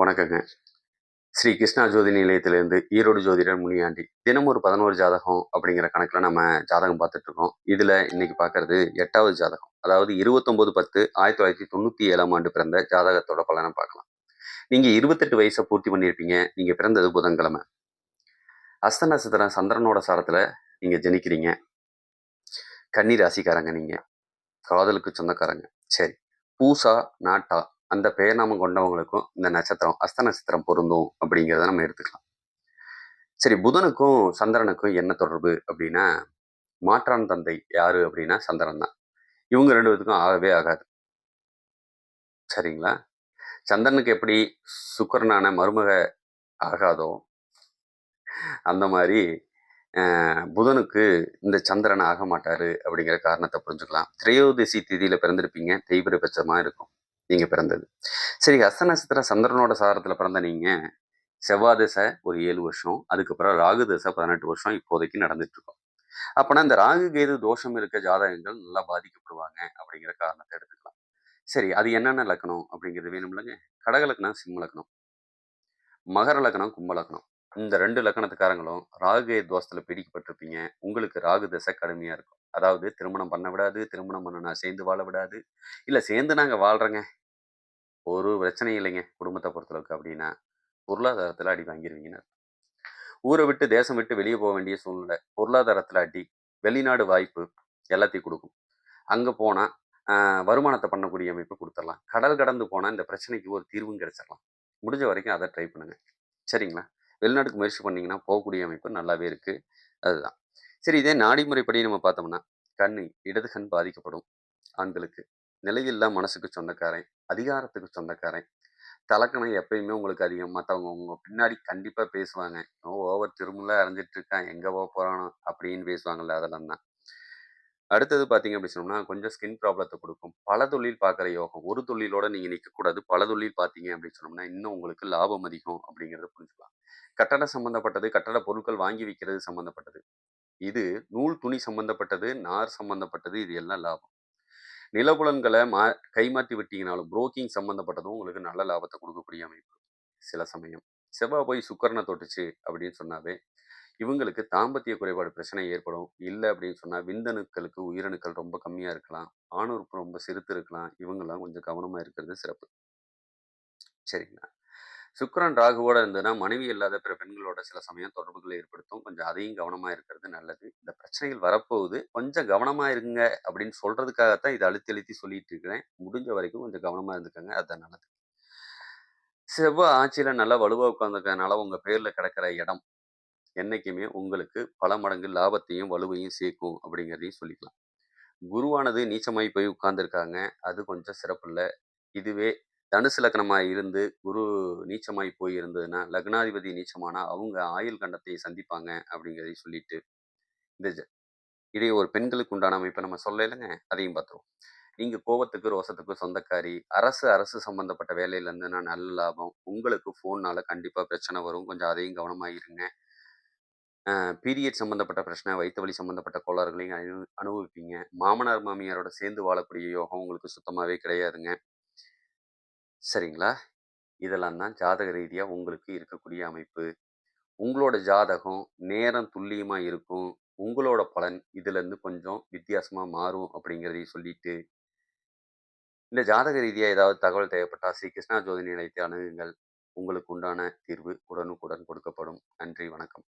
வணக்கங்க. ஸ்ரீ கிருஷ்ணா ஜோதி நிலையத்திலிருந்து ஈரோடு ஜோதிடர் முனியாண்டி. தினம் ஒரு பதினோரு ஜாதகம் அப்படிங்கிற கணக்கில் நம்ம ஜாதகம் பார்த்துட்டு இருக்கோம். இதில் இன்னைக்கு பார்க்கறது எட்டாவது ஜாதகம். அதாவது இருபத்தொம்போது பத்து ஆயிரத்தி தொள்ளாயிரத்தி தொண்ணூற்றி ஏழாம் ஆண்டு பிறந்த ஜாதகத்தோட பலனை பார்க்கலாம். நீங்கள் இருபத்தெட்டு வயசை பூர்த்தி பண்ணியிருப்பீங்க. நீங்கள் பிறந்தது புதன்கிழமை. அஸ்த நட்சத்திரம் சந்திரனோட சாரத்தில் நீங்கள் ஜனிக்கிறீங்க. கன்னி ராசிக்காரங்க நீங்கள் காதலுக்கு சொந்தக்காரங்க. சரி. பூசா நாட்டா. அந்த பெயர்நாமம் கொண்டவங்களுக்கும் இந்த நட்சத்திரம் அஸ்த நட்சத்திரம் பொருந்தும் அப்படிங்கிறத நம்ம எடுத்துக்கலாம். சரி புதனுக்கும் சந்திரனுக்கும் என்ன தொடர்பு அப்படின்னா மாற்றான் தந்தை யாரு அப்படின்னா சந்திரன் தான். இவங்க ரெண்டு பேத்துக்கும் ஆகவே ஆகாது. சரிங்களா? சந்திரனுக்கு எப்படி சுக்கரனான மருமக ஆகாதோ அந்த மாதிரி புதனுக்கு இந்த சந்திரன் ஆக மாட்டாரு அப்படிங்கிற காரணத்தை புரிஞ்சுக்கலாம். திரையோதசி திதியில பிறந்திருப்பீங்க தெய்வபட்சமா இருக்கும். நீங்கள் பிறந்தது. சரி ஹஸ்த நட்சத்திர சந்திரனோட சாரத்தில் பிறந்த நீங்கள் செவ்வாய் தசை ஒரு ஏழு வருஷம் அதுக்கப்புறம் ராகு தசை பதினெட்டு வருஷம் இப்போதைக்கு நடந்துட்டு இருக்கோம் அப்போனா இந்த ராகு கேது தோஷம் இருக்க ஜாதகங்கள் நல்லா பாதிக்கப்படுவாங்க அப்படிங்கிற காரணத்தை எடுத்துக்கலாம். சரி அது என்னென்ன லக்கணம் அப்படிங்கிறது வேணும் இல்லைங்க கடக லக்கணம் சிம்ம லக்கணம். மகர லக்கணம் கும்ப லக்கணம். இந்த ரெண்டு லக்கணத்துக்காரங்களும் ராகு தோஷத்தில் பிடிக்கப்பட்டிருப்பீங்க. உங்களுக்கு ராகு தசை கடுமையாக இருக்கும். அதாவது திருமணம் பண்ண விடாது திருமணம் பண்ண நான் சேர்ந்து வாழ விடாது. இல்லை சேர்ந்து நாங்கள் வாழ்கிறோங்க ஒரு பிரச்சனையும் இல்லைங்க குடும்பத்தை பொறுத்தளவுக்கு அப்படின்னா பொருளாதாரத்தில் அடி வாங்கிடுவீங்கன்னு ஊரை விட்டு தேசம் விட்டு வெளியே போக வேண்டிய சூழ்நிலை பொருளாதாரத்தில் அடி வெளிநாடு வாய்ப்பு எல்லாத்தையும் கொடுக்கும். அங்கே போனால் வருமானத்தை பண்ணக்கூடிய அமைப்பு கொடுத்துடலாம். கடல் கடந்து போனால் இந்த பிரச்சனைக்கு ஒரு தீர்வும் கிடைச்சிடலாம். முடிஞ்ச வரைக்கும் அதை ட்ரை பண்ணுங்கள் சரிங்களா? வெளிநாட்டுக்கு முயற்சி பண்ணிங்கன்னா போகக்கூடிய அமைப்பு நல்லாவே இருக்குது அதுதான். சரி இதே நாடிமுறைப்படி நம்ம பார்த்தோம்னா கண் இடது கண் பாதிக்கப்படும் ஆண்களுக்கு. நிலையில்லா மனசுக்கு சொந்தக்காரன் அதிகாரத்துக்கு சொந்தக்காரன். தலக்கணம் எப்பயுமே உங்களுக்கு அதிகம். மற்றவங்க உங்க பின்னாடி கண்டிப்பாக பேசுவாங்க. ஓவர் திருமலாம் அரைஞ்சிட்டு இருக்கான் எங்கே போக போகிறானோ அப்படின்னு பேசுவாங்கல்ல அதெல்லாம் தான். அடுத்தது பார்த்தீங்க அப்படி சொன்னோம்னா கொஞ்சம் ஸ்கின் ப்ராப்ளத்தை கொடுக்கும். பல தொழில் பார்க்குற யோகம். ஒரு தொழிலோட நீங்கள் நிற்கக்கூடாது பல தொழில் பார்த்தீங்க அப்படின்னு சொன்னோம்னா இன்னும் உங்களுக்கு லாபம் அதிகம் அப்படிங்கிறத புரிஞ்சுக்கலாம். கட்டட சம்மந்தப்பட்டது கட்டட பொருட்கள் வாங்கி விற்கிறது சம்மந்தப்பட்டது இது நூல் துணி சம்பந்தப்பட்டது நார் சம்பந்தப்பட்டது இது எல்லாம் லாபம். நிலபுலன்களை மா கைமாற்றி விட்டீங்கனாலும் புரோக்கிங் சம்மந்தப்பட்டதும் உங்களுக்கு நல்ல லாபத்தை கொடுக்கக்கூடிய அமைப்பு சில சமயம். செவ்வாய் போய் சுக்கரனை தொட்டுச்சு அப்படின்னு சொன்னாவே இவங்களுக்கு தாம்பத்திய குறைபாடு பிரச்சனை ஏற்படும். இல்லை அப்படின்னு சொன்னால் விந்தணுக்களுக்கு உயிரணுக்கள் ரொம்ப கம்மியாக இருக்கலாம். ஆணுறுப்பு ரொம்ப சிறுத்து இருக்கலாம். இவங்கெல்லாம் கொஞ்சம் கவனமாக இருக்கிறது சிறப்பு. சரிங்களா? சுக்கரன் ராகுவோட இருந்ததுன்னா மனைவி இல்லாத பிற பெண்களோட சில சமயம் தொடர்புகளை ஏற்படுத்தும். கொஞ்சம் அதையும் கவனமா இருக்கிறது நல்லது. இந்த பிரச்சனைகள் வரப்போகுது. கொஞ்சம் கவனமா இருங்க அப்படின்னு சொல்றதுக்காகத்தான் இதை அழுத்தி அழுத்தி சொல்லிட்டு இருக்கிறேன். முடிஞ்ச வரைக்கும் கொஞ்சம் கவனமா இருந்துக்கோங்க. அதுதான் நல்லது. செவ்வாய் ஆட்சியில நல்லா வலுவாக உட்காந்துருக்கனால உங்க பேர்ல கிடக்கிற இடம் என்றைக்குமே உங்களுக்கு பல மடங்கு லாபத்தையும் வலுவையும் சேர்க்கும் அப்படிங்கிறதையும் சொல்லிக்கலாம். குருவானது நீச்சமாய் போய் உட்கார்ந்துருக்காங்க. அது கொஞ்சம் சிறப்பு இல்லை. இதுவே தனுசு லக்னமாக இருந்து குரு நீச்சமாய் போய் இருந்ததுன்னா லக்னாதிபதி நீச்சமானா அவங்க ஆயுள் கண்டத்தை சந்திப்பாங்க அப்படிங்கிறதையும் சொல்லிட்டு இந்த இதே ஒரு பெண்களுக்கு உண்டான அமைப்பை நம்ம சொல்ல இல்லைங்க அதையும் பார்த்துருவோம். நீங்கள் கோபத்துக்கு ரோசத்துக்கு சொந்தக்காரி அரசு அரசு சம்மந்தப்பட்ட வேலையிலேருந்துன்னா நல்ல லாபம். உங்களுக்கு ஃபோன்னால் கண்டிப்பாக பிரச்சனை வரும். கொஞ்சம் அதையும் கவனமாக இருங்க. பீரியட் சம்மந்தப்பட்ட பிரச்சனை வயிற்று வலி சம்மந்தப்பட்ட கோளாறுகளையும் அனு அனுபவிப்பீங்க. மாமனார் மாமியாரோட சேர்ந்து வாழக்கூடிய யோகம் உங்களுக்கு சுத்தமாகவே கிடையாதுங்க. சரிங்களா? இதெல்லாம் தான் ஜாதக ரீதியாக உங்களுக்கு இருக்கக்கூடிய அமைப்பு. உங்களோட ஜாதகம் நேரம் துல்லியமாக இருக்கும். உங்களோட பலன் இதுலேருந்து கொஞ்சம் வித்தியாசமாக மாறும் அப்படிங்கிறதையும் சொல்லிட்டு இந்த ஜாதக ரீதியாக ஏதாவது தகவல் தேவைப்பட்டால் ஸ்ரீ கிருஷ்ணா ஜோதி நிலையத்தை அணுகுங்கள். உங்களுக்கு உண்டான தீர்வு உடனுக்குடன் கொடுக்கப்படும். நன்றி வணக்கம்.